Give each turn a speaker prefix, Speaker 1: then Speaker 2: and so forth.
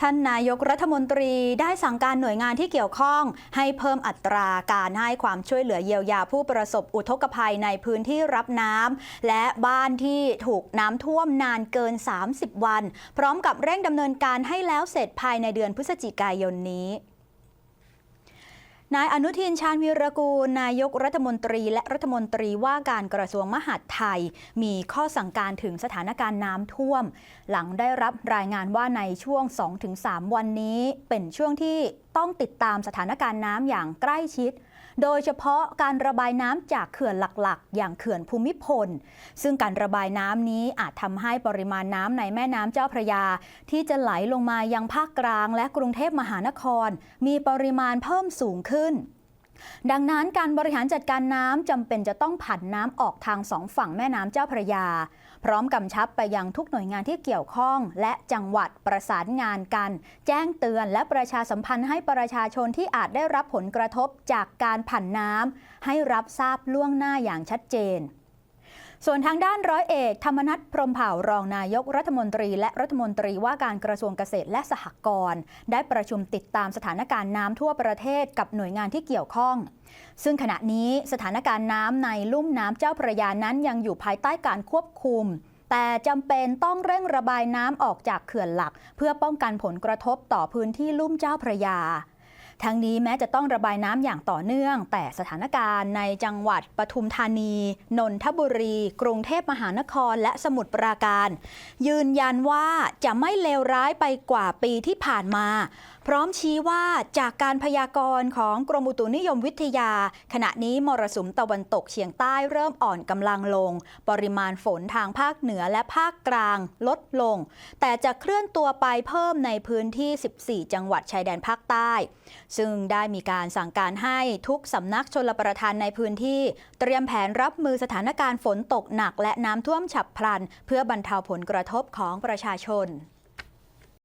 Speaker 1: ท่านนายกรัฐมนตรีได้สั่งการหน่วยงานที่เกี่ยวข้อง ให้เพิ่มอัตราการให้ความช่วยเหลือเยียวยาผู้ประสบอุทกภัยในพื้นที่รับน้ำและบ้านที่ถูกน้ำท่วมนานเกิน 30 วัน พร้อมกับเร่งดำเนินการให้แล้วเสร็จภายในเดือนพฤศจิกายนนี้ นายอนุทินชาญวีรกูล นายกรัฐมนตรีและรัฐมนตรีว่าการกระทรวงมหาดไทย มีข้อสั่งการถึงสถานการณ์น้ำท่วม หลังได้รับรายงานว่าในช่วง 2-3 วันนี้เป็นช่วงที่ต้องติดตามสถานการณ์น้ำอย่างใกล้ชิด โดยเฉพาะการระบายน้ำจากเขื่อนหลักๆ อย่างเขื่อนภูมิพล ซึ่งการระบายน้ำนี้อาจทำให้ปริมาณน้ำในแม่น้ำเจ้าพระยา ที่จะไหลลงมายังภาคกลางและกรุงเทพมหานคร มีปริมาณเพิ่มสูงขึ้น ดังนั้นการบริหารจัดการน้ำจำเป็นจะต้องผันน้ำออกทางสองฝั่งแม่น้ำเจ้าพระยา พร้อมกำชับไปยังทุกหน่วยงานที่เกี่ยวข้อง และจังหวัดประสานงานกัน แจ้งเตือนและประชาสัมพันธ์ให้ประชาชนที่อาจได้รับผลกระทบจากการผันน้ำให้รับทราบล่วงหน้าอย่างชัดเจน ส่วนทางด้านร้อยเอก ธรรมนัฐพรมเผ่ารองนายกรัฐมนตรี และรัฐมนตรีว่าการกระทรวงเกษตรและสหกรณ์ได้ประชุมติดตามสถานการณ์น้ำทั่วประเทศกับหน่วยงานที่เกี่ยวข้อง ซึ่งขณะนี้สถานการณ์น้ำในลุ่มน้ำเจ้าพระยานั้นยังอยู่ภายใต้การควบคุม แต่จำเป็นต้องเร่งระบายน้ำออกจากเขื่อนหลัก เพื่อป้องกันผลกระทบต่อพื้นที่ลุ่มเจ้าพระยา ทั้งนี้แม้จะต้องระบายน้ำอย่างต่อเนื่อง แต่สถานการณ์ในจังหวัดปทุมธานี นนทบุรี กรุงเทพมหานคร และสมุทรปราการ ยืนยันว่าจะไม่เลวร้ายไปกว่าปีที่ผ่านมา พร้อมชี้ว่าจากการพยากรณ์ของกรมอุตุนิยมวิทยา ขณะนี้มรสุมตะวันตกเฉียงใต้เริ่มอ่อนกำลังลง ปริมาณฝนทางภาคเหนือและภาคกลางลดลง แต่จะเคลื่อนตัวไปเพิ่มในพื้นที่ 14 จังหวัดชายแดนภาคใต้ซึ่งได้มีการสั่งการให้ทุกสำนักชลประทานในพื้นที่ เตรียมแผนรับมือสถานการณ์ฝนตกหนัก และน้ำท่วมฉับพลัน เพื่อบรรเทาผลกระทบของประชาชน